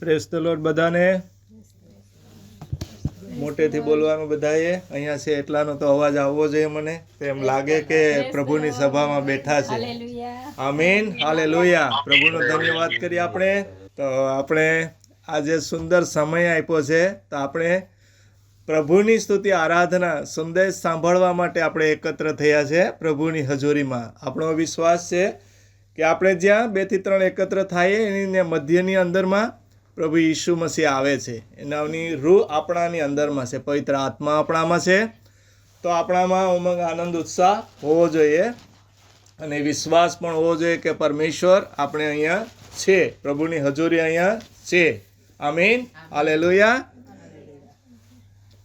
Press the lord બધાને. મોટેથી બોલવાનું બધાએ. અહીંયા છે એટલાનો તો અવાજ આવવો જોઈએ મને. એમ લાગે કે પ્રભુની સભામાં બેઠા છે. આમીન હાલે લોહિયા પ્રભુનો ધન્યવાદ કરીએ આપણે. તો આપણે આજે સુંદર સમય આપ્યો છે. તો આપણે પ્રભુની સ્તુતિ આરાધના સંદેશ સાંભળવા માટે આપણે એકત્ર થયા છે પ્રભુની હજુરીમાં. આપણો વિશ્વાસ છે કે આપણે જ્યાં બેથી ત્રણ એકત્ર થાય એની મધ્યની અંદરમાં પ્રભુ ઈસુ મસીહ આવે છે. એનાની રૂહ આપણાની અંદરમાં છે. પવિત્ર આત્મા આપણામાં છે. તો આપણામાં ઉમંગ, આનંદ, ઉત્સાહ હોવો જોઈએ અને વિશ્વાસ પણ હોવો જોઈએ કે પરમેશ્વર આપણે અહીંયા છે. પ્રભુની હજુરી અહીંયા છે. આમીન. હાલેલુયા.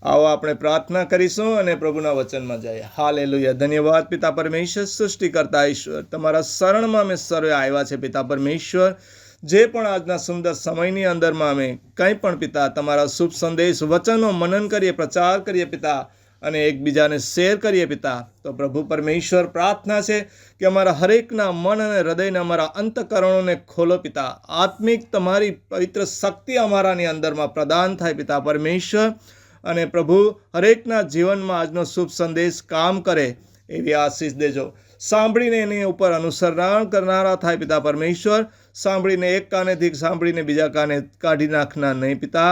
આવો આપણે પ્રાર્થના કરીશું અને પ્રભુના વચનમાં જઈએ. હાલેલુયા. ધન્યવાદ પિતા પરમેશ્વર સૃષ્ટિ કરતા ઈશ્વર. તમારા શરણમાં અમે સર્વે આવ્યા છે પિતા પરમેશ્વર. જે પણ આજના સુંદર સમયની અંદરમાં અમે કંઈ પણ પિતા, તમારા શુભ સંદેશ વચનો મનન કરીએ, પ્રચાર કરીએ પિતા, અને એકબીજાને શેર કરીએ પિતા, તો પ્રભુ પરમેશ્વર પ્રાર્થના છે કે અમારા હરેકના મન અને હૃદયને અમારા અંતકરણોને ખોલો પિતા. આત્મિક તમારી પવિત્ર શક્તિ અમારાની અંદરમાં પ્રદાન થાય પિતા પરમેશ્વર, અને પ્રભુ હરેકના જીવનમાં આજનો શુભ સંદેશ કામ કરે, એવી આશીષ દેજો. સાંભળીને એની ઉપર અનુસરણ કરનારા થાય પિતા પરમેશ્વર. સાંભળીને એક કાનેથી સાંભળીને બીજા કાને કાઢી નાખનાર નહીં પિતા.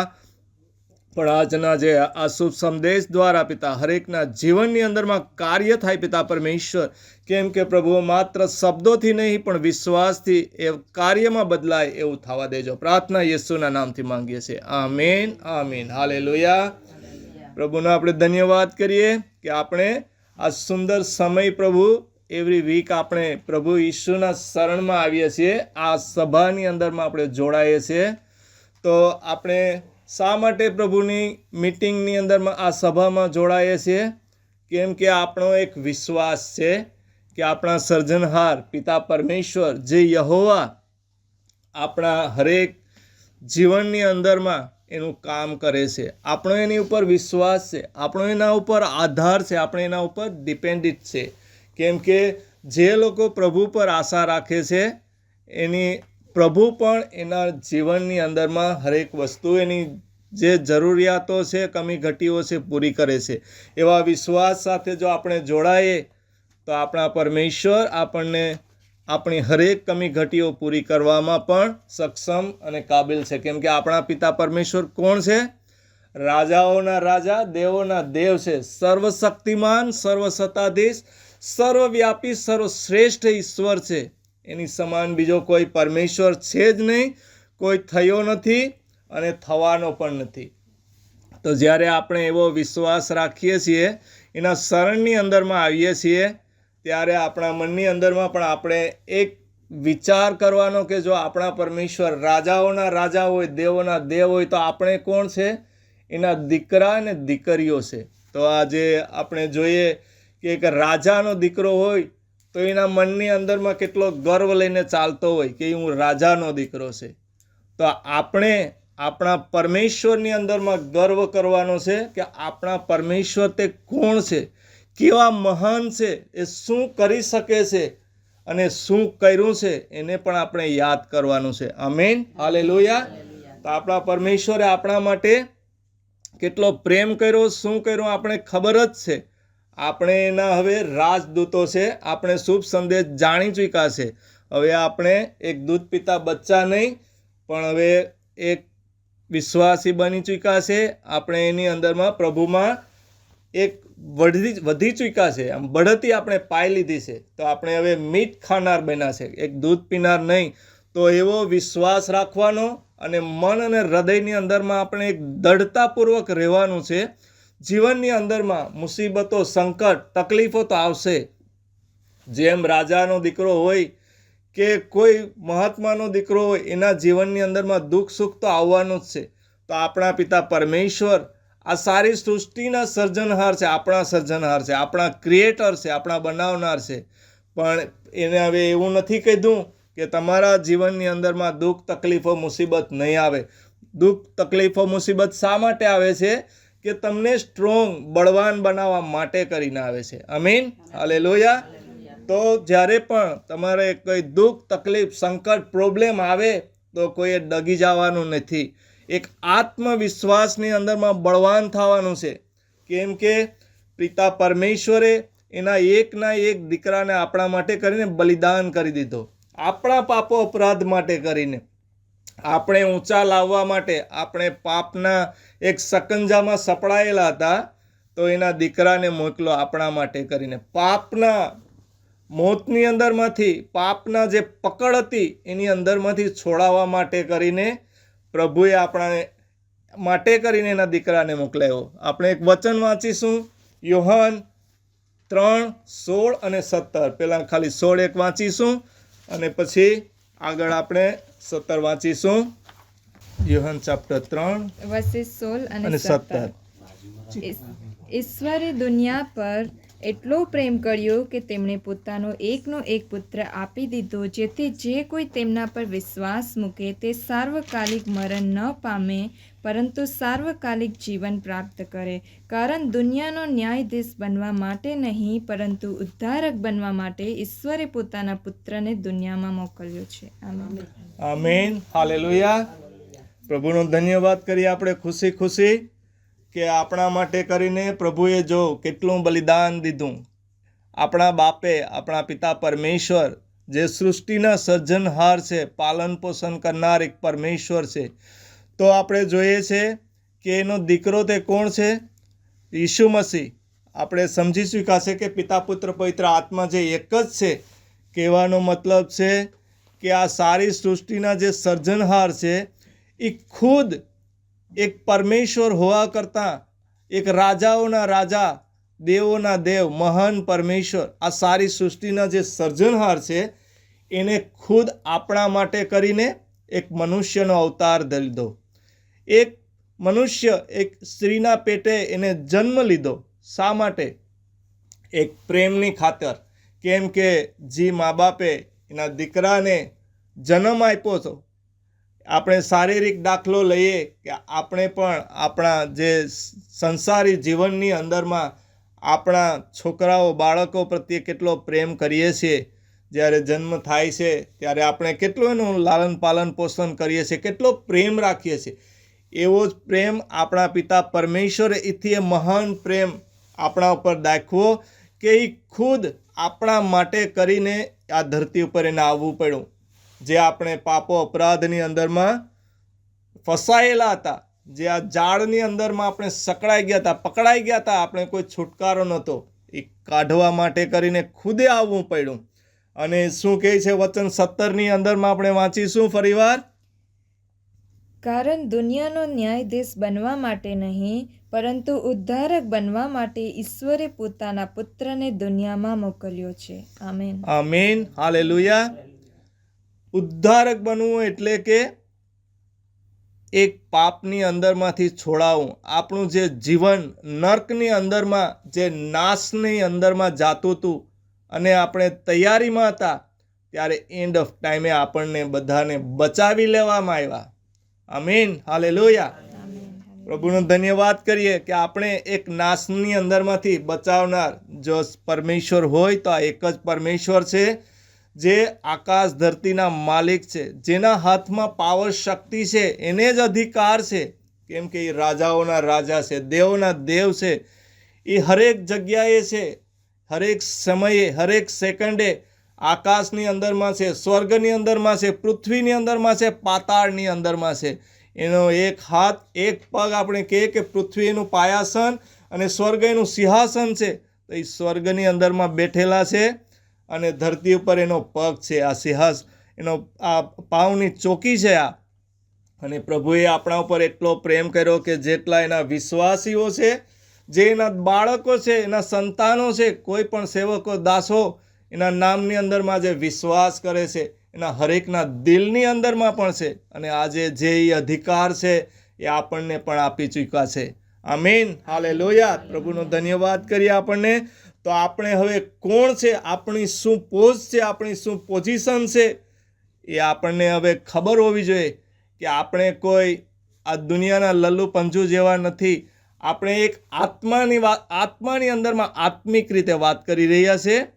પણ આજના જે આ શુભ સંદેશ દ્વારા પિતા હરેકના જીવનની અંદરમાં કાર્ય થાય પિતા પરમેશ્વર. કેમ કે પ્રભુ માત્ર શબ્દોથી નહીં, પણ વિશ્વાસથી એ કાર્યમાં બદલાય એવું થવા દેજો. પ્રાર્થના યેસુના નામથી માંગીએ છીએ. આમેન હાલે લોયા પ્રભુનો આપણે ધન્યવાદ કરીએ કે આપણે આ સુંદર સમય પ્રભુ એવરી વીક આપણે પ્રભુ ઈશુના શરણમાં આવીએ છીએ. આ સભાની અંદરમાં આપણે જોડાઈએ છીએ. તો આપણે શા માટે પ્રભુની મિટિંગની અંદરમાં આ સભામાં જોડાઈએ છીએ? કેમ કે આપણો એક વિશ્વાસ છે કે આપણા સર્જનહાર પિતા પરમેશ્વર જે યહોવા આપણા હરેક જીવનની અંદરમાં એનું કામ કરે છે. આપણો એની ઉપર વિશ્વાસ છે. આપણો એના ઉપર આધાર છે. આપણે એના ઉપર ડિપેન્ડિટ છે. કેમ કે જે લોકો પ્રભુ પર આશા રાખે છે, એની પ્રભુ પણ એના જીવનની અંદરમાં હરેક વસ્તુ, એની જે જરૂરિયાતો છે કમી ઘટીઓ છે, પૂરી કરે છે. એવા વિશ્વાસ સાથે જો આપણે જોડાઈએ, તો આપણા પરમેશ્વર આપણને આપણી હરેક કમી ઘટીઓ પૂરી કરવામાં પણ સક્ષમ અને કાબિલ છે. કેમ કે આપણા પિતા પરમેશ્વર કોણ છે? રાજાઓના રાજા, દેવોના દેવ છે. સર્વશક્તિમાન, સર્વસત્તાધીશ સર્વવ્યાપી, સર્વશ્રેષ્ઠ ઈશ્વર છે. એની સમાન બીજો કોઈ પરમેશ્વર છે જ નહીં, કોઈ થયો નથી અને થવાનો પણ નથી. તો જ્યારે આપણે એવો વિશ્વાસ રાખીએ છીએ, એના શરણની અંદરમાં આવીએ છીએ, ત્યારે આપણા મનની અંદરમાં પણ આપણે એક વિચાર કરવાનો કે જો આપણા પરમેશ્વર રાજાઓના રાજા હોય, દેવોના દેવ હોય, તો આપણે કોણ છે? એના દીકરા અને દીકરીઓ છે. તો આજે આપણે જોઈએ કે એક રાજાનો દીકરો હોય, તો એના મનની અંદરમાં કેટલો ગર્વ લઈને ચાલતો હોય કે હું રાજાનો દીકરો છે. તો આપણે આપણા પરમેશ્વરની અંદરમાં ગર્વ કરવાનો છે કે આપણા પરમેશ્વર તે કોણ છે, કેવા મહાન છે, એ શું કરી શકે છે અને શું કર્યું છે એને પણ આપણે યાદ કરવાનું છે. અમેન હાલે તો આપણા પરમેશ્વરે આપણા માટે કેટલો પ્રેમ કર્યો, શું કર્યું, આપણે ખબર જ છે. આપણે એના હવે રાજદૂતો છે. આપણે શુભ સંદેશ જાણી ચૂક્યા છે. હવે આપણે એક દૂધ પીતા બચ્ચા નહીં, પણ હવે એક વિશ્વાસી બની ચૂક્યા છે. આપણે એની અંદરમાં પ્રભુમાં એક વધી વધી ચૂક્યા છે. આમ બઢતી આપણે પાઈ લીધી છે. તો આપણે હવે મીઠ ખાનાર બન્યા છે. એક દૂધ પીનાર નહીં. તો એવો વિશ્વાસ રાખવાનો અને મન અને હૃદયની અંદરમાં આપણે એક દૃઢતાપૂર્વક રહેવાનું છે. જીવનની અંદરમાં મુસીબતો, સંકટ, તકલીફો તો આવશે. જેમ રાજાનો દીકરો હોય કે કોઈ મહાત્માનો દીકરો હોય, એના જીવનની અંદરમાં દુઃખ સુખ તો આવવાનું જ છે. તો આપણા પિતા પરમેશ્વર, આ સારી સૃષ્ટિના સર્જનહાર છે, આપણા સર્જનહાર છે, આપણા ક્રિએટર છે, આપણા બનાવનાર છે. પણ એને હવે એવું નથી કીધું કે તમારા જીવનની અંદરમાં દુઃખ, તકલીફો, મુસીબત નહીં આવે. દુઃખ, તકલીફો, મુસીબત શા માટે આવે છે? કે તમને સ્ટ્રોંગ, બળવાન બનાવવા માટે કરીને આવે છે. અમીન હાલે તો જ્યારે પણ તમારે કોઈ દુઃખ, તકલીફ, સંકટ, પ્રોબ્લેમ આવે, તો કોઈએ ડગી જવાનું નથી. એક આત્મવિશ્વાસની અંદરમાં બળવાન થવાનું છે. કેમ કે પિતા પરમેશ્વરે એના એકના એક દીકરાને આપણા માટે કરીને બલિદાન કરી દીધો. આપણા પાપો અપરાધ માટે કરીને. આપણે ઊંચા લાવવા માટે આપણે પાપના એક સકંજામાં સપડાયેલા હતા, તો એના દીકરાને મોકલો આપણા માટે કરીને. પાપના મોતની અંદરમાંથી, પાપના જે પકડ હતી, એની અંદરમાંથી છોડાવવા માટે કરીને પ્રભુએ આપણાને માટે કરીને એના દીકરાને મોકલાયો. આપણે એક વચન વાંચીશું. યોહન ત્રણ, સોળ અને સત્તર. પહેલાં ખાલી સોળ એક વાંચીશું અને પછી આગળ આપણે સત્તર વાંચીશું. યોહાન ચાપ્ટર ત્રણ વર્સિસ સોળ અને સત્તર. ઈશ્વરે દુનિયા પર એટલો પ્રેમ કર્યો કે તેમણે પોતાનો એકનો એક પુત્ર આપી દીધો, જેથી જે કોઈ તેમના પર વિશ્વાસ મૂકે તે સાર્વકાલિક મરણ ન પામે, પરંતુ સાર્વકાલિક જીવન પ્રાપ્ત કરે. કારણ દુનિયાનો ન્યાયાધીશ બનવા માટે નહીં, પરંતુ ઉદ્ધારક બનવા માટે ઈશ્વરે પોતાના પુત્રને દુનિયામાં મોકલ્યો છે. પ્રભુનો ધન્યવાદ કરીએ આપણે ખુશી ખુશી. કે આપણા માટે કરીને પ્રભુએ જો કેટલું બલિદાન દીધું. આપણા બાપે, આપણા પિતા પરમેશ્વર, જે સૃષ્ટિના સર્જનહાર છે, પાલન પોષણ કરનાર એક પરમેશ્વર છે. તો આપણે જોઈએ છે કે એનો દીકરો તે કોણ છે? ઈસુ મસીહ. આપણે સમજી શકાશે કે પિતા પુત્ર પવિત્ર આત્મા જે એક જ છે. કહેવાનો મતલબ છે કે આ સારી સૃષ્ટિના જે સર્જનહાર છે એ ખુદ એક પરમેશ્વર હોવા કરતાં એક રાજાઓના રાજા, દેવોના દેવ, મહાન પરમેશ્વર, આ સારી સૃષ્ટિના જે સર્જનહાર છે, એને ખુદ આપણા માટે કરીને એક મનુષ્યનો અવતાર લીધો એક મનુષ્ય એક સ્ત્રીના પેટે એને જન્મ લીધો. શા માટે? એક પ્રેમની ખાતર. કેમ કે જે મા બાપે એના દીકરાને જન્મ આપ્યો હતો આપણે શારીરિક દાખલો લઈએ કે આપણે પણ આપણા જે સંસારી જીવનની અંદરમાં આપણા છોકરાઓ, બાળકો પ્રત્યે કેટલો પ્રેમ કરીએ છીએ. જ્યારે જન્મ થાય છે, ત્યારે આપણે કેટલું એનું લાલન પાલન પોષણ કરીએ છીએ, કેટલો પ્રેમ રાખીએ છીએ. એવો જ પ્રેમ આપણા પિતા પરમેશ્વરે એથી એ મહાન પ્રેમ આપણા ઉપર દાખવો કે એ ખુદ આપણા માટે કરીને આ ધરતી ઉપર એને આવવું પડ્યું. જે આપણે પાપો અપરાધની અંદરમાં ફસાયેલા હતા જે આ જાળની અંદરમાં આપણે સકળાઈ ગયા હતા પકડાઈ ગયા હતા આપણે કોઈ છુટકારો નહોતો. એ કાઢવા માટે કરીને ખુદે આવવું પડ્યું. અને શું કહે છે વચન સત્તરની અંદરમાં આપણે વાંચીશું ફરીવાર? કારણ દુનિયાનો ન્યાયાધીશ બનવા માટે નહીં પરંતુ ઉદ્ધારક બનવા માટે ઈશ્વરે પોતાના પુત્રને દુનિયામાં મોકલ્યો છે. આમેન. આમેન. હાલેલુયા. ઉદ્ધારક બનવું એટલે કે એક પાપની અંદરમાંથી છોડાવવું. આપણું જે જીવન નર્કની અંદરમાં, જે નાશની અંદરમાં જાતું હતું અને આપણે તૈયારીમાં હતા, ત્યારે એન્ડ ઓફ ટાઈમે આપણને બધાને બચાવી લેવામાં આવ્યા. અમીન હાલે લોયા પ્રભુનો ધન્યવાદ કરીએ કે આપણે એક નાશની અંદરમાંથી બચાવનાર, જો પરમેશ્વર હોય તો આ એક જ પરમેશ્વર છે. જે આકાશ ધરતીના માલિક છે, જેના હાથમાં પાવર શક્તિ છે, એને જ અધિકાર છે. કેમ કે એ રાજાઓના રાજા છે, દેવોના દેવ છે. એ હરેક જગ્યાએ છે, હરેક સમયે, હરેક સેકન્ડે આકાશની અંદરમાં છે, સ્વર્ગની અંદરમાં છે, પૃથ્વીની અંદરમાં છે, પાતાળની અંદરમાં છે. એનો એક હાથ, એક પગ આપણે કહીએ કે પૃથ્વીનું પાયાસન અને સ્વર્ગ એનું સિંહાસન છે. તો એ સ્વર્ગની અંદરમાં બેઠેલા છે. અને ધરતી ઉપર એનો પગ છે, આ સિંહસ, એનો આ પાવની ચોકી છે આ. અને પ્રભુએ આપણા ઉપર એટલો પ્રેમ કર્યો કે જેટલા એના વિશ્વાસીઓ છે, જે એના બાળકો છે, એના સંતાનો છે, કોઈ પણ સેવકો, દાસો, એના નામની અંદરમાં જે વિશ્વાસ કરે છે, એના હરેકના દિલની અંદરમાં પણ છે. અને આજે જે એ અધિકાર છે, એ આપણને પણ આપી ચૂક્યા છે. આમીન. હાલે લોયા પ્રભુનો ધન્યવાદ કરીએ આપણને. તો આપણે હવે કોણ છે? આપણી શું પોઝ છે? આપણી શું પોઝિશન છે? એ આપણને હવે ખબર હોવી જોઈએ કે આપણે કોઈ આ દુનિયાના લલ્લુ પંજુ જેવા નથી. આપણે એક આત્માની વાત આત્માની અંદરમાં આત્મિક રીતે વાત કરી રહ્યા છે.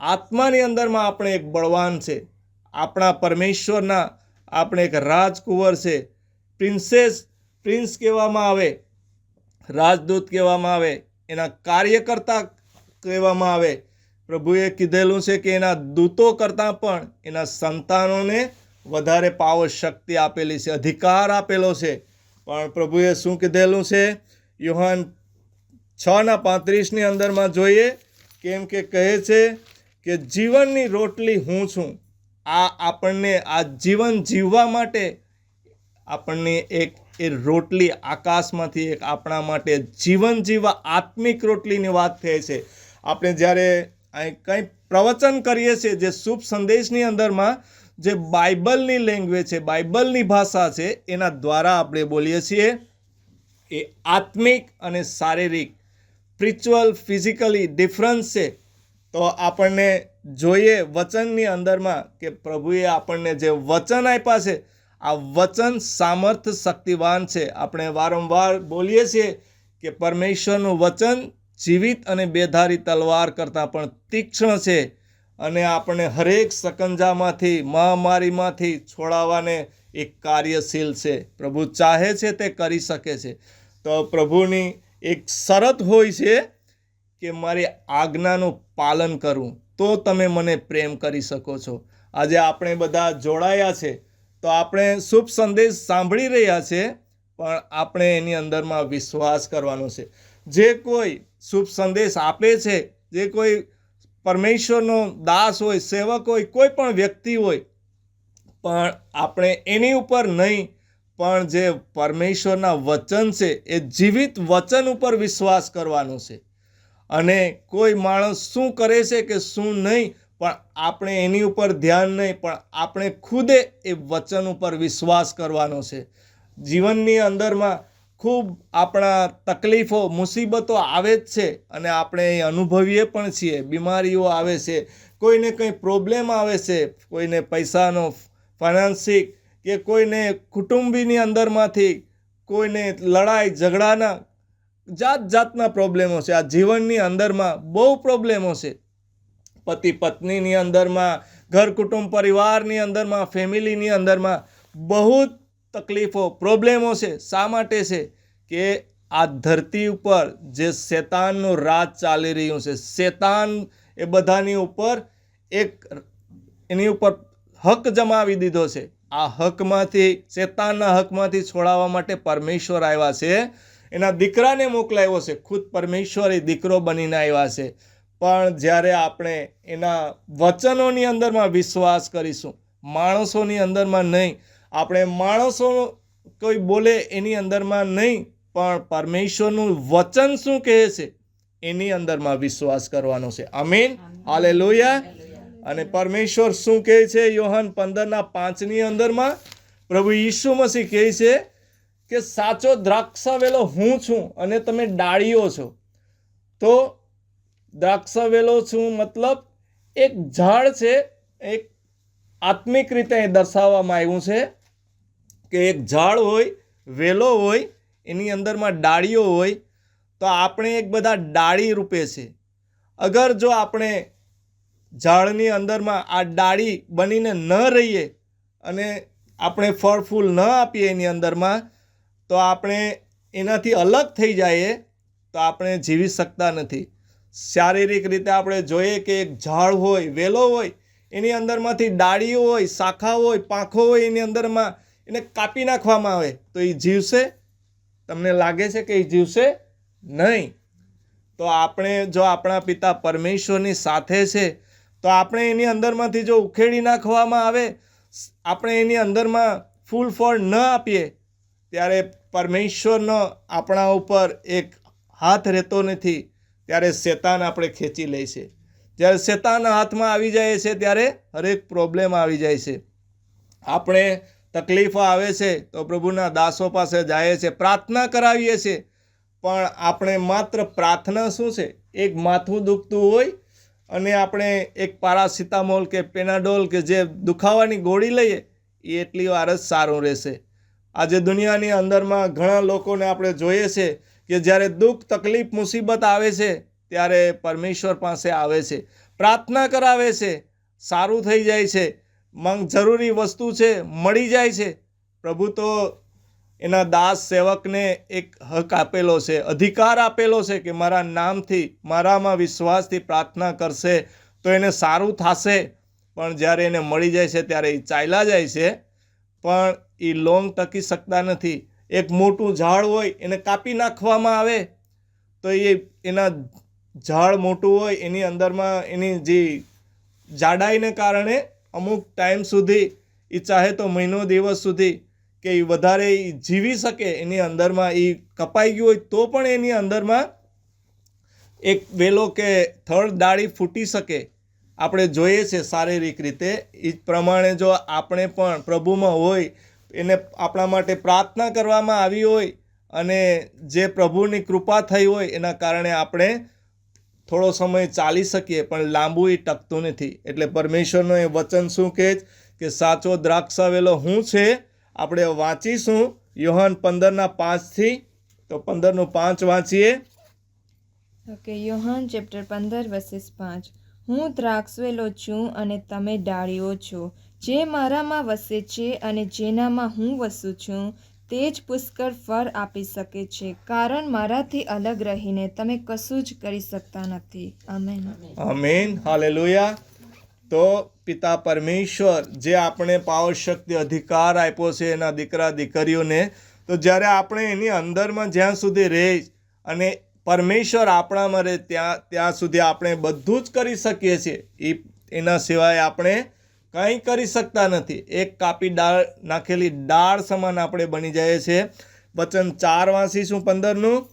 આત્માની અંદરમાં આપણે એક બળવાન છે. આપણા પરમેશ્વરના આપણે એક રાજકુંવર છે. પ્રિન્સેસ, પ્રિન્સ કહેવામાં આવે, રાજદૂત કહેવામાં આવે, એના કાર્યકર્તા કહેવામાં આવે. પ્રભુએ કીધેલું છે કે એના દૂતો કરતાં પણ એના સંતાનોને વધારે પાવર શક્તિ આપેલી છે, અધિકાર આપેલો છે. પણ પ્રભુએ શું કીધેલું છે? યોહાન છ ના પાંત્રીસની અંદરમાં જોઈએ કેમ કે કહે છે કે જીવનની રોટલી હું છું. આ આપણને, આ જીવન જીવવા માટે આપણને એક, એ રોટલી આકાશમાંથી એક આપણા માટે જીવન જીવવા આત્મિક રોટલીની વાત થાય છે. આપણે જ્યારે કંઈ પ્રવચન કરીએ છીએ, જે શુભ સંદેશની અંદરમાં જે બાઇબલની લેંગ્વેજ છે, બાઇબલની ભાષા છે, એના દ્વારા આપણે બોલીએ છીએ, એ આત્મિક અને શારીરિક, સ્પિરિચ્યુઅલ, ફિઝિકલી ડિફરન્સ છે. તો આપણને જોઈએ વચનની અંદરમાં કે પ્રભુએ આપણને જે વચન આપ્યા છે, આ વચન સામર્થ શક્તિવાન છે. આપણે વારંવાર બોલીએ છીએ કે પરમેશ્વરનું વચન જીવિત અને બેધારી તલવાર કરતાં પણ તીક્ષ્ણ છે અને આપણે હરેક સકંજામાંથી, મહામારીમાંથી છોડાવવાને એક કાર્યશીલ છે. પ્રભુ ચાહે છે તે કરી શકે છે. તો પ્રભુની એક શરત હોય છે કે મારી આજ્ઞાનું પાલન કરવું તો તમે મને પ્રેમ કરી શકો છો. આજે આપણે બધા જોડાયા છે. તો આપણે શુભ સંદેશ સાંભળી રહ્યા છે, પણ આપણે એની અંદરમાં વિશ્વાસ કરવાનો છે. જે કોઈ શુભ સંદેશ આપે છે. જે કોઈ પરમેશ્વરનો દાસ હોય, સેવક હોય, કોઈ પણ વ્યક્તિ હોય, પણ આપણે એની ઉપર નહીં, પણ જે પરમેશ્વરના વચન છે, એ જીવિત વચન ઉપર વિશ્વાસ કરવાનો છે. અને કોઈ માણસ શું કરે છે કે શું નહીં, પણ આપણે એની ઉપર ધ્યાન નહીં, પણ આપણે ખુદે એ વચન ઉપર વિશ્વાસ કરવાનો છે. જીવનની અંદરમાં ખૂબ આપણા તકલીફો, મુસીબતો આવે જ છે અને આપણે એ અનુભવીએ પણ છીએ. બીમારીઓ આવે છે, કોઈને કંઈ પ્રોબ્લેમ આવે છે, કોઈને પૈસાનો ફાઇનાન્સિક કે કોઈને કુટુંબીની અંદરમાંથી કોઈને લડાઈ, ઝઘડાના જાત જાતના પ્રોબ્લેમો છે. આ જીવનની અંદરમાં બહુ પ્રોબ્લેમો છે. પતિ પત્નીની અંદરમાં, ઘર કુટુંબ પરિવારની અંદરમાં, ફેમિલીની અંદરમાં બહુ જ તકલીફો, પ્રોબ્લેમો છે, શા માટે છે? કે આ ધરતી ઉપર જે શેતાનનું રાજ ચાલી રહ્યું છે, શેતાન એ બધાની ઉપર એક એની ઉપર હક જમાવી દીધો છે. આ હકમાંથી, શેતાનના હકમાંથી છોડાવવા માટે પરમેશ્વર આવ્યા છે. એના દીકરાને મોકલાવ્યો છે. ખુદ પરમેશ્વર એ દીકરો બનીને આવ્યા છે. પણ જ્યારે આપણે એના વચનોની અંદરમાં વિશ્વાસ કરીશું, માણસોની અંદરમાં નહીં આપણે માણસો કોઈ બોલે એની અંદરમાં નહીં પણ પરમેશ્વરનું વચન શું કહે છે? એની અંદરમાં વિશ્વાસ કરવાનો છે. અમીન હાલે અને પરમેશ્વર શું કહે છે? યોહન પંદરના પાંચની અંદરમાં પ્રભુ ઈસુ મસીહ કહે છે કે સાચો દ્રાક્ષાવેલો હું છું અને તમે ડાળીઓ છો. તો દ્રાક્ષાવેલો છું મતલબ એક ઝાડ છે એક આત્મિક રીતે દર્શાવવામાં આવ્યું છે. કે એક ઝાડ હોય, વેલો હોય, એની અંદરમાં ડાળીઓ હોય, તો આપણે એક બધા ડાળી રૂપે છે. અગર જો આપણે ઝાડની અંદરમાં આ ડાળી બનીને ન રહીએ અને આપણે ફળ ફૂલ ન આપીએ એની અંદરમાં, તો આપણે એનાથી અલગ થઈ જઈએ, તો આપણે જીવી શકતા નથી. શારીરિક રીતે આપણે જોઈએ કે એક ઝાડ હોય, વેલો હોય, એની અંદરમાંથી ડાળીઓ હોય, શાખા હોય, પાંખો હોય, એની અંદરમાં એને કાપી નાખવામાં આવે. તો એ જીવશે? તમને લાગે છે કે એ જીવશે? નહીં. તો આપણે જો આપણા પિતા પરમેશ્વરની સાથે છે, તો આપણે એની અંદરમાંથી જો ઉખેડી નાખવામાં આવે, આપણે એની અંદરમાં ફૂલ ફળ ન આપીએ, ત્યારે પરમેશ્વરનો આપણા ઉપર એક હાથ રહેતો નથી, ત્યારે શેતાન આપણે ખેંચી લે છે. જ્યારે શેતાન હાથમાં આવી જાય છે, ત્યારે હરેક પ્રોબ્લેમ આવી જાય છે. આપણે તકલીફો આવે છે, તો પ્રભુના દાસો પાસે જાય છે, પ્રાર્થના કરાવીએ છીએ. પણ આપણે માત્ર પ્રાર્થના શું છે? એક માથું દુખતું હોય અને આપણે એક પારાસિટામોલ કે પેનાડોલ કે જે દુખાવાની ગોળી લઈએ, એ એટલી વાર જ સારું રહેશે. આજે દુનિયાની અંદરમાં ઘણા લોકોને આપણે જોઈએ છે કે જ્યારે દુઃખ, તકલીફ, મુસીબત આવે છે, ત્યારે પરમેશ્વર પાસે આવે છે, પ્રાર્થના કરાવે છે, સારું થઈ જાય છે. માંગ જરૂરી વસ્તુ છે, મળી જાય છે. પ્રભુ તો એના દાસ સેવકને એક હક આપેલો છે, અધિકાર આપેલો છે કે મારા નામથી, મારામાં વિશ્વાસથી પ્રાર્થના કરશે તો એને સારું થશે. પણ જ્યારે એને મળી જાય છે ત્યારે એ ચાલ્યા જાય છે. પણ એ લોંગ ટકી શકતા નથી. એક મોટું ઝાડ હોય એને કાપી નાખવામાં આવે તો એ એના ઝાડ મોટું હોય, એની અંદરમાં એની જે જાડાઈને કારણે અમુક ટાઈમ સુધી એ ચાહે તો મહિનો દિવસ સુધી કે એ વધારે જીવી શકે એની અંદરમાં એ કપાઈ ગયું હોય તો પણ એની અંદરમાં એક વેલો કે થર્ડ ડાળી ફૂટી શકે. આપણે જોઈએ છે શારીરિક રીતે એ પ્રમાણે જો આપણે પણ પ્રભુમાં હોય, એને આપણા માટે પ્રાર્થના કરવામાં આવી હોય અને જે પ્રભુની કૃપા થઈ હોય એના કારણે આપણે થોડો સમય ચાલી શકીએ, પણ લાંબુ એ ટકતું નથી. એટલે પરમેશ્વરનું એ વચન શું કહે કે સાચો દ્રાક્ષાવેલો હું છે, આપણે વાંચીશું યોહાન પંદરના પાંચથી. તો પંદરનું પાંચ વાંચીએ. ઓકે, યોહાન ચેપ્ટર પંદર વર્સિસ પાંચ. હું દ્રાક્ષવેલો છું અને તમે ડાળીઓ છો. જે મારામાં વસે છે અને જેનામાં હું વસું છું તે જ પુષ્કળ ફળ આપી શકે છે. કારણ મારાથી અલગ રહીને તમે કશું જ કરી શકતા નથી. આમેન. અમીન હાલેલુયા. તો પિતા પરમેશ્વર, જે આપણે પાવર શક્તિ અધિકાર આપ્યો છે એના દીકરા દીકરીઓને, તો જ્યારે આપણે એની અંદરમાં જ્યાં સુધી રહે અને પરમેશ્વર આપણામાં રહે ત્યાં ત્યાં સુધી આપણે બધું જ કરી શકીએ છીએ. એ એના સિવાય આપણે કંઈ કરી શકતા નથી. એક કાપી ડાળ નાખેલી ડાળ સમાન આપણે બની જાય છે. વચન ચાર વાંચીશું પંદરનું?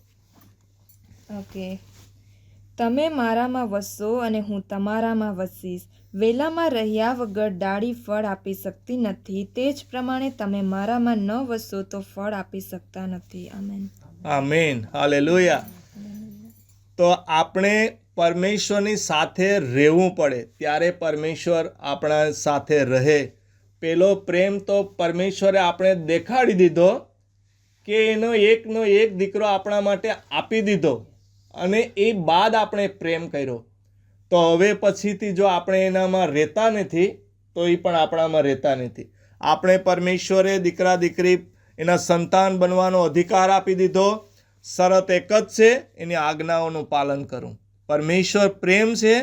ઓકે. તમે મારામાં વસો અને હું તમારામાં વસીશ. વેલામાં રહ્યા વગર ડાળી ફળ આપી શકતી નથી. તે જ પ્રમાણે તમે મારામાં ન વસો તો ફળ આપી શકતા નથી. આમેન. આમેન. હાલેલુયા. તો આપણે પરમેશ્વરની સાથે રહેવું પડે, ત્યારે પરમેશ્વર આપણા સાથે રહે. પેલો પ્રેમ તો પરમેશ્વરે આપણે દેખાડી દીધો કે એનો એકનો એક દીકરો આપણા માટે આપી દીધો અને એ બાદ આપણે પ્રેમ કર્યો. તો હવે પછીથી જો આપણે એનામાં રહેતા નથી, તો એ પણ આપણામાં રહેતા નથી. આપણે પરમેશ્વરે દીકરા દીકરી એના સંતાન બનવાનો અધિકાર આપી દીધો. શરત એક જ છે, એની આજ્ઞાઓનું પાલન કરવું પરમેશ્વર પ્રેમ છે.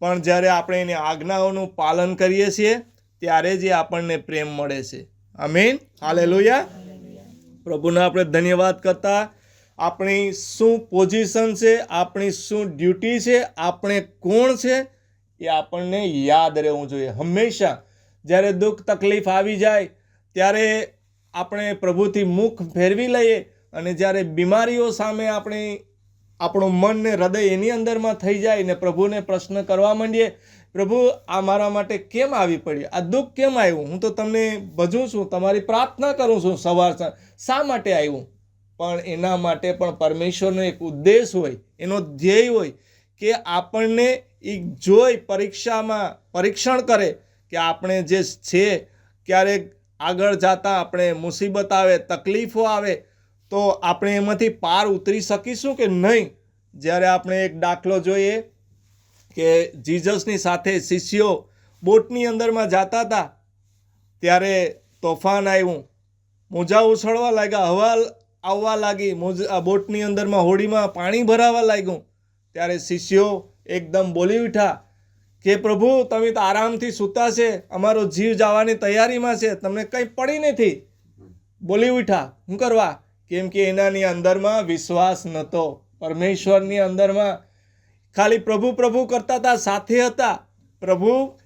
પણ જ્યારે આપણે એની આજ્ઞાઓનું પાલન કરીએ છીએ, ત્યારે જ આપણને પ્રેમ મળે છે. આમીન. લોહિયા પ્રભુને આપણે ધન્યવાદ કરતા, આપણી શું પોઝિશન છે, આપણી શું ડ્યુટી છે, આપણે કોણ છે, એ આપણને યાદ રહેવું જોઈએ. હંમેશા જ્યારે દુઃખ તકલીફ આવી જાય, ત્યારે આપણે પ્રભુથી મુખ ફેરવી લઈએ અને જ્યારે બીમારીઓ સામે આપણે આપણું મન ને હૃદય એની અંદરમાં થઈ જાય ને પ્રભુને પ્રશ્ન કરવા માંડીએ. પ્રભુ, આ મારા માટે કેમ આવી પડી? આ દુઃખ કેમ આવ્યું? હું તો તમને ભજું છું, તમારી પ્રાર્થના કરું છું સવાર શા માટે આવ્યું? પણ એના માટે પણ પરમેશ્વરનો એક ઉદ્દેશ હોય, એનો ધ્યેય હોય કે આપણને એ જોઈ પરીક્ષામાં પરીક્ષણ કરે કે આપણે જે છે, ક્યારેક આગળ જતા આપણે મુસીબત આવે, તકલીફો આવે તો આપણે એમાંથી પાર ઉતરી શકીશું કે નહીં? જ્યારે આપણે એક દાખલો જોઈએ કે જીઝસની સાથે શિષ્યો બોટની અંદરમાં જતા હતા, ત્યારે તોફાન આવ્યું. મોજા ઉછળવા લાગ્યા, હવા આવવા લાગી, મોજા બોટની અંદરમાં હોડીમાં પાણી ભરાવા લાગ્યું. ત્યારે શિષ્યો એકદમ બોલી ઉઠ્યા કે, પ્રભુ, તમે તો આરામથી સૂતા છે, અમારો જીવ જવાની તૈયારીમાં છે, તમને કંઈ પડી નથી. બોલી ઉઠ્યા, શું કરવા? કેમ કે એનાની અંદરમાં વિશ્વાસ નહોતો પરમેશ્વરની અંદરમાં ખાલી પ્રભુ પ્રભુ કરતા હતા સાથે હતા. પ્રભુ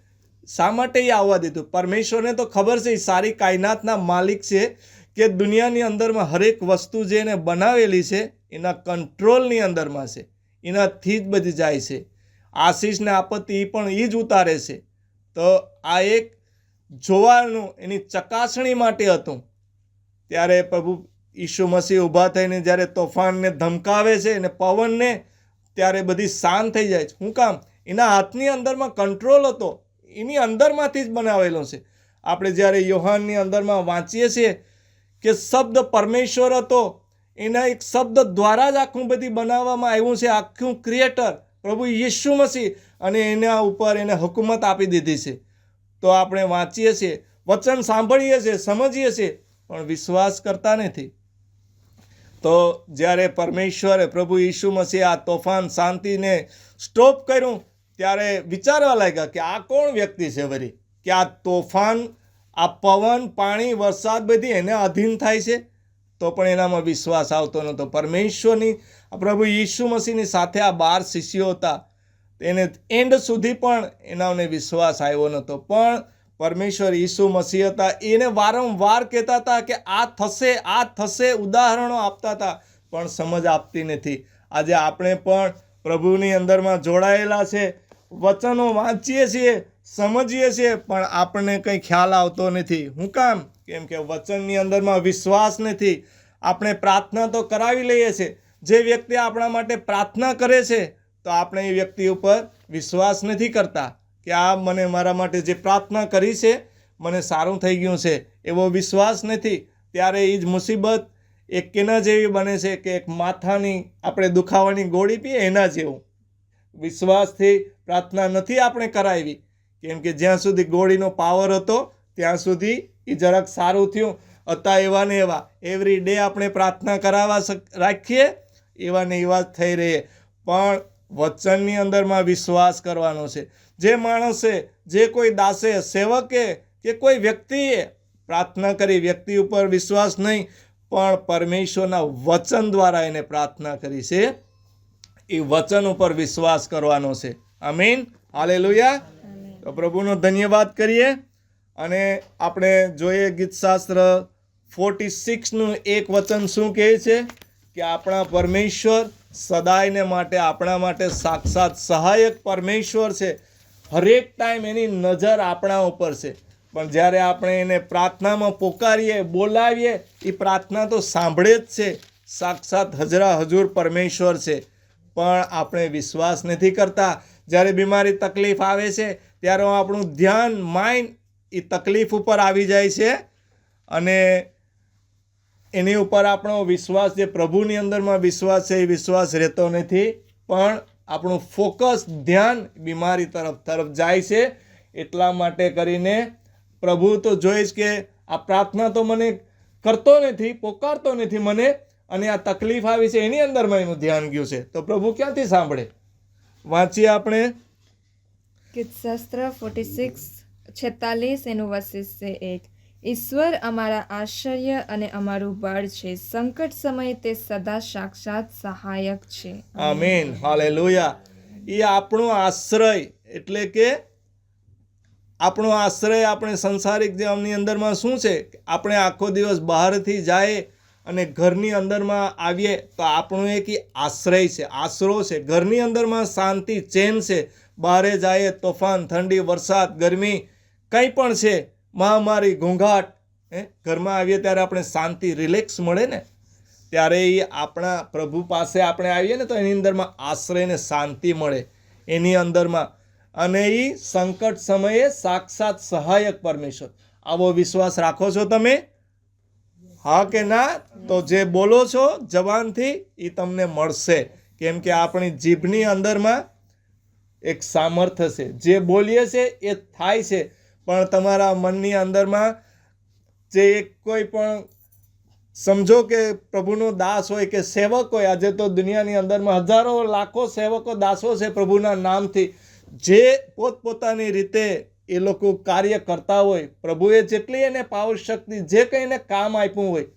શા માટે એ આવવા દીધું? પરમેશ્વરને તો ખબર છે, એ સારી કાયનાતના માલિક છે કે દુનિયાની અંદરમાં હરેક વસ્તુ જે એને બનાવેલી છે, એના કંટ્રોલની અંદરમાં છે. એનાથી જ બધી જાય છે. આશીષને આપત્તિ એ પણ એ જ ઉતારે છે. તો આ એક જોવાનું એની ચકાસણી માટે હતું. ત્યારે પ્રભુ ઈસુ મસીહ ઊભા થઈને જ્યારે તોફાનને ધમકાવે છે અને પવનને, ત્યારે બધી શાંત થઈ જાય છે. શું કામ? એના હાથની અંદરમાં કંટ્રોલ હતો. એની અંદરમાંથી જ બનાવેલો છે. આપણે જ્યારે યોહાનની અંદરમાં વાંચીએ છીએ કે શબ્દ પરમેશ્વર હતો, એના એક શબ્દ દ્વારા જ આખું બધી બનાવવામાં આવ્યું છે, આખું ક્રિએટર પ્રભુ યીશુ મસીહ, અને એના ઉપર એને હુકુમત આપી દીધી છે. તો આપણે વાંચીએ છીએ, વચન સાંભળીએ છીએ, સમજીએ છીએ, પણ વિશ્વાસ કરતા નથી. તો જ્યારે પરમેશ્વરે પ્રભુ ઈસુ મસીહ આ તોફાન શાંતિને સ્ટોપ કર્યું, ત્યારે વિચારવા લાગ્યા કે આ કોણ વ્યક્તિ છે વરી? કે આ તોફાન, આ પવન, પાણી, વરસાદ બધી એને અધીન થાય છે? તો પણ એનામાં વિશ્વાસ આવતો નહોતો. પરમેશ્વરની પ્રભુ ઈસુ મસીહની સાથે આ બાર શિષ્યો હતા. એને એન્ડ સુધી પણ એનાને વિશ્વાસ આવ્યો નહોતો. પણ પરમેશ્વર ઈસુ મસીહ હતા. એને વારંવાર કહેતા હતા કે આ થશે આ થશે, ઉદાહરણો આપતા હતા, પણ સમજ આપતી નથી. આજે આપણે પણ પ્રભુની અંદરમાં જોડાયેલા છે, વચનો વાંચીએ છીએ, સમજીએ છીએ, પણ આપણને કંઈ ખ્યાલ આવતો નથી. હું કામ? કેમ કે વચનની અંદરમાં વિશ્વાસ નથી. આપણે પ્રાર્થના તો કરાવી લઈએ છીએ. જે વ્યક્તિ આપણા માટે પ્રાર્થના કરે છે, તો આપણે એ વ્યક્તિ ઉપર વિશ્વાસ નથી કરતા. કે આ મને મારા માટે જે પ્રાર્થના કરી છે, મને સારું થઈ ગયું છે, એવો વિશ્વાસ નથી. ત્યારે એ જ મુસીબત એક કેના જેવી બને છે કે એક માથાની આપણે દુખાવાની ગોળી પીએ એના જેવું. વિશ્વાસથી પ્રાર્થના નથી આપણે કરાવી. કેમ કે જ્યાં સુધી ગોળીનો પાવર હતો, ત્યાં સુધી એ જરાક સારું થયું. હતા એવા ને એવા. એવરી ડે આપણે પ્રાર્થના કરાવવા રાખીએ, એવા ને એવા જ થઈ રહીએ. પણ વચનની અંદરમાં વિશ્વાસ કરવાનો છે. જે માણસે, જે કોઈ દાસે, સેવકે કે કોઈ વ્યક્તિએ પ્રાર્થના કરી, વ્યક્તિ ઉપર વિશ્વાસ નહીં, પણ પરમેશ્વરના વચન દ્વારા એને પ્રાર્થના કરી છે. એ વચન ઉપર વિશ્વાસ કરવાનો છે. આમીન. હાલેલુયા. તો પ્રભુનો ધન્યવાદ કરીએ. અને આપણે જોઈએ ગીતશાસ્ત્ર ફોર્ટી સિક્સનું એક વચન શું કહે છે? કે આપણા પરમેશ્વર સદાયને માટે, આપણા માટે સાક્ષાત સહાયક પરમેશ્વર છે. હરેક ટાઈમ એની નજર આપણા ઉપર છે. પણ જ્યારે આપણે એને પ્રાર્થનામાં પોકારીએ, બોલાવીએ એ પ્રાર્થના તો સાંભળે જ છે. સાક્ષાત હજરા હજુર પરમેશ્વર છે. પણ આપણે વિશ્વાસ નથી કરતા. જ્યારે બીમારી તકલીફ આવે છે, ત્યારે આપણું ધ્યાન માઇન્ડ એ તકલીફ ઉપર આવી જાય છે. અને એની ઉપર આપણો વિશ્વાસ, જે પ્રભુની અંદરમાં વિશ્વાસ છે, એ વિશ્વાસ રહેતો નથી. પણ આપણું ફોકસ ધ્યાન બીમારી તરફ તરફ જાય છે. એટલા માટે કરીને પ્રભુ તો જોઈશ કે આ પ્રાર્થના તો મને કરતો નથી, પોકારતો નથી મને અને આ તકલીફ આવી છે એની અંદરમાં એનું ધ્યાન ગયું છે. તો પ્રભુ ક્યાંથી સાંભળે? વાંચીએ આપણે. ગીતશાસ્ત્ર ફોર્ટી સિક્સ છેતાલીસ એનું છે એક. ઈશ્વર અમારા આશ્ચર્ય અને અમારું બળ છે. સંકટ સમયે તે સદા સાક્ષાત સહાયક છે. આમીન. હાલેલુયા. એ આપણો આશ્રય એટલે કે આપણો આશ્રય આપણે સંસારિક જીવનની અંદરમાં શું છે? આપણે આખો દિવસ બહારથી જાય અને ઘરની અંદરમાં આવીએ તો આપણો એક આશ્રય છે, આશરો છે. ઘરની અંદરમાં શાંતિ, ચેન છે. બહારે જઈએ તોફાન, ઠંડી, વરસાદ, ગરમી કંઈ પણ છે મહામારી, ઘોંઘાટ, હે, ઘરમાં આવીએ ત્યારે આપણે શાંતિ રિલેક્સ મળે ને, ત્યારે એ આપણા પ્રભુ પાસે આપણે આવીએ ને તો એની અંદરમાં આશ્રયને શાંતિ મળે. એની અંદરમાં અને એ સંકટ સમયે સાક્ષાત સહાયક પરમેશ્વર. આવો વિશ્વાસ રાખો છો તમે? હા કે ના? તો જે બોલો છો જવાનથી એ તમને મળશે. કેમ કે આપણી જીભની અંદરમાં એક સામર્થ્ય છે. જે બોલીએ છે એ થાય છે. પણ તમારા મનની અંદરમાં જે કોઈ પણ સમજો કે પ્રભુનો દાસ હોય કે સેવક હોય, આજે તો દુનિયાની અંદરમાં હજારો લાખો સેવકો દાસો છે પ્રભુના નામથી. જે પોતપોતાની રીતે એ લોકો કાર્ય કરતા હોય, પ્રભુએ જેટલી એને પાવર શક્તિ, જે કંઈ એને કામ આપ્યું હોય,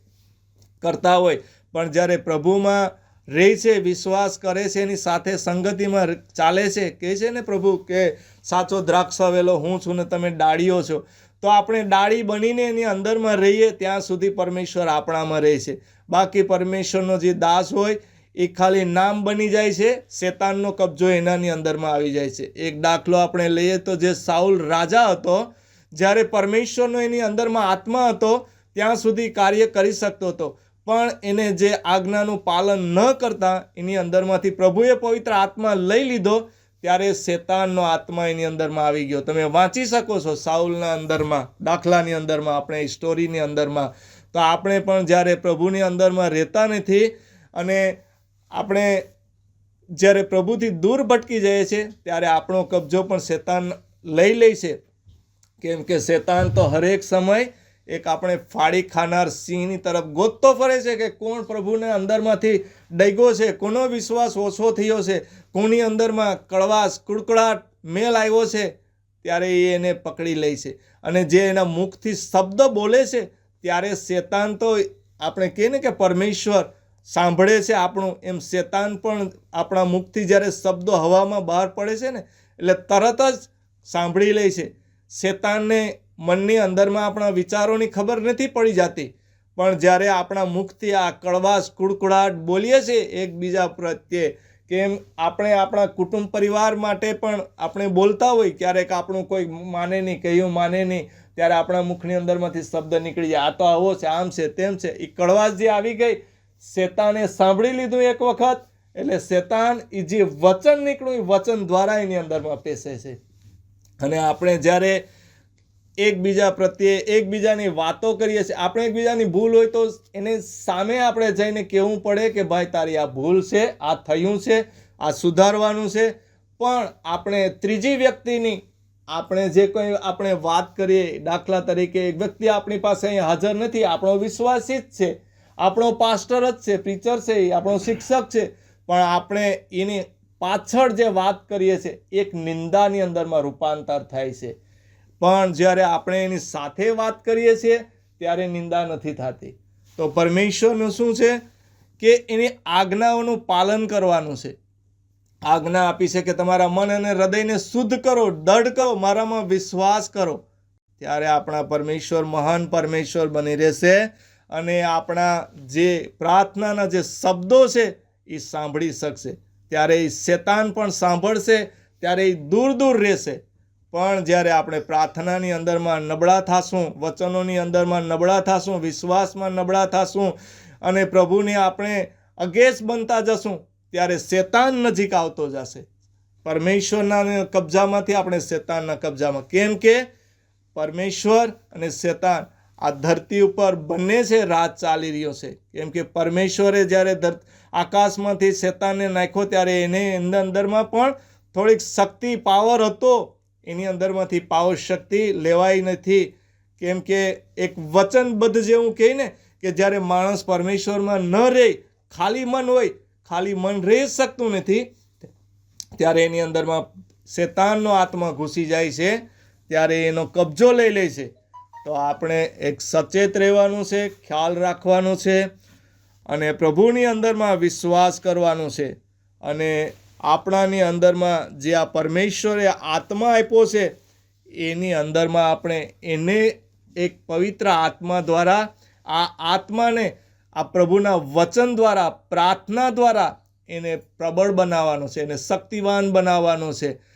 કરતા હોય. પણ જ્યારે પ્રભુમાં રહે છે, વિશ્વાસ કરે છે, એની સાથે સંગતિમાં ચાલે છે, કહે છે ને પ્રભુ કે સાચો દ્રાક્ષ આવેલો હું છું ને તમે ડાળીઓ છો. તો આપણે ડાળી બનીને એની અંદરમાં રહીએ, ત્યાં સુધી પરમેશ્વર આપણામાં રહે છે. બાકી પરમેશ્વરનો જે દાસ હોય, એ ખાલી નામ બની જાય છે, શેતાનનો કબજો એનાની અંદરમાં આવી જાય છે. એક દાખલો આપણે લઈએ તો જે સાઉલ રાજા હતો, જ્યારે પરમેશ્વરનો એની અંદરમાં આત્મા હતો, ત્યાં સુધી કાર્ય કરી શકતો હતો. પણ એને જે આજ્ઞાનું પાલન ન કરતા એની અંદરમાંથી પ્રભુએ પવિત્ર આત્મા લઈ લીધો, ત્યારે શેતાનનો આત્મા એની અંદરમાં આવી ગયો. તમે વાંચી શકો છો સાઉલના અંદરમાં, દાખલાની અંદરમાં, આપણે સ્ટોરીની અંદરમાં. તો આપણે પણ જ્યારે પ્રભુની અંદરમાં રહેતા નથી અને આપણે જ્યારે પ્રભુથી દૂર ભટકી જઈએ છીએ, ત્યારે આપણો કબજો પણ શેતાન લઈ લે છે. કેમ કે શેતાન તો હરેક સમય એક આપણે ફાડી ખાનાર સિંહની તરફ ગોતતો ફરે છે કે કોણ પ્રભુને અંદરમાંથી ડૈગો છે? કોનો વિશ્વાસ ઓછો થયો છે? કોની અંદરમાં કડવાશ, કુડકડાટ મેલ આવ્યો છે? ત્યારે એ એને પકડી લે છે અને જે એના મુખથી શબ્દ બોલે છે, ત્યારે શેતાન તો આપણે કહીએ ને કે પરમેશ્વર સાંભળે છે આપણું. એમ શેતાન પણ આપણા મુખથી જ્યારે શબ્દો હવામાં બહાર પડે છે ને, એટલે તરત જ સાંભળી લે છે. શેતાનને મનની અંદરમાં આપણા વિચારોની ખબર નથી પડી જતી. પણ જ્યારે આપણા મુખથી આ કડવાશ કુડકુડાટ બોલીએ છીએ, એકબીજા પ્રત્યે કેમ આપણે આપણા કુટુંબ પરિવાર માટે પણ આપણે બોલતા હોય, ક્યારેક આપણું કોઈ માને નહીં, કહ્યું માને નહીં, ત્યારે આપણા મુખની અંદરમાંથી શબ્દ નીકળી જાય, આ તો આવો છે, આમ છે, તેમ છે. એ કડવાશ જે આવી ગઈ, શેતાને સાંભળી લીધું એક વખત, એટલે શેતાન એ જે વચન નીકળ્યું એ વચન દ્વારા એની અંદરમાં પેસે છે. અને આપણે જ્યારે એકબીજા પ્રત્યે એકબીજાની વાતો કરીએ છીએ. આપણે એકબીજાની ભૂલ હોય તો એને સામે આપણે જઈને કહેવું પડે કે ભાઈ, તારી આ ભૂલ છે, આ થયું છે, આ સુધારવાનું છે. પણ આપણે ત્રીજી વ્યક્તિની આપણે જે કંઈ આપણે વાત કરીએ, દાખલા તરીકે એક વ્યક્તિ આપણી પાસે અહીં હાજર નથી, આપણો વિશ્વાસી જ છે, આપણો પાસ્ટર જ છે ટીચર છે, એ આપણો શિક્ષક છે. પણ આપણે એની પાછળ જે વાત કરીએ છીએ, એક નિંદાની અંદરમાં રૂપાંતર થાય છે. પણ જ્યારે આપણે એની સાથે વાત કરીએ છીએ, ત્યારે નિંદા નથી થતી. તો પરમેશ્વરનું શું છે? કે એની આજ્ઞાઓનું પાલન કરવાનું છે. આજ્ઞા આપી છે કે તમારા મન અને હૃદયને શુદ્ધ કરો, દઢ કરો, મારામાં વિશ્વાસ કરો. ત્યારે આપણા પરમેશ્વર મહાન પરમેશ્વર બની રહેશે અને આપણા જે પ્રાર્થનાના જે શબ્દો છે એ સાંભળી શકશે. ત્યારે એ શેતાન પણ સાંભળશે, ત્યારે એ દૂર દૂર રહેશે. પણ જ્યારે આપણે પ્રાર્થનાની અંદરમાં નબળા થાશું, વચનોની અંદરમાં નબળા થાશું, વિશ્વાસમાં નબળા થાશું અને પ્રભુને આપણે અગેસ બનતા જશું, ત્યારે શેતાન નજીક આવતો જશે. પરમેશ્વરના કબજામાંથી આપણે શેતાનના કબજામાં. કેમ કે પરમેશ્વર અને શેતાન આ ધરતી ઉપર બંને છે રાત ચાલી રહ્યો છે. કેમ કે પરમેશ્વરે જ્યારે આકાશમાંથી શેતાનને નાખ્યો, ત્યારે એને અંદર અંદરમાં પણ થોડીક શક્તિ પાવર હતો. એની અંદરમાંથી પાવર શક્તિ લેવાઈ નથી. કેમ કે એક વચનબદ્ધ જેવું કહે ને કે જ્યારે માણસ પરમેશ્વરમાં ન રહે, ખાલી મન હોય, ખાલી મન રહી શકતું નથી, ત્યારે એની અંદરમાં શેતાનનો આત્મા ઘૂસી જાય છે, ત્યારે એનો કબજો લઈ લે છે. તો આપણે એક સચેત રહેવાનું છે, ખ્યાલ રાખવાનો છે અને પ્રભુની અંદરમાં વિશ્વાસ કરવાનો છે અને આપણાની અંદરમાં જે આ પરમેશ્વરે આત્મા આપ્યો છે, એની અંદરમાં આપણે એને એક પવિત્ર આત્મા દ્વારા, આ આત્માને, આ પ્રભુના વચન દ્વારા, પ્રાર્થના દ્વારા એને પ્રબળ બનાવવાનો છે, એને શક્તિવાન બનાવવાનો છે.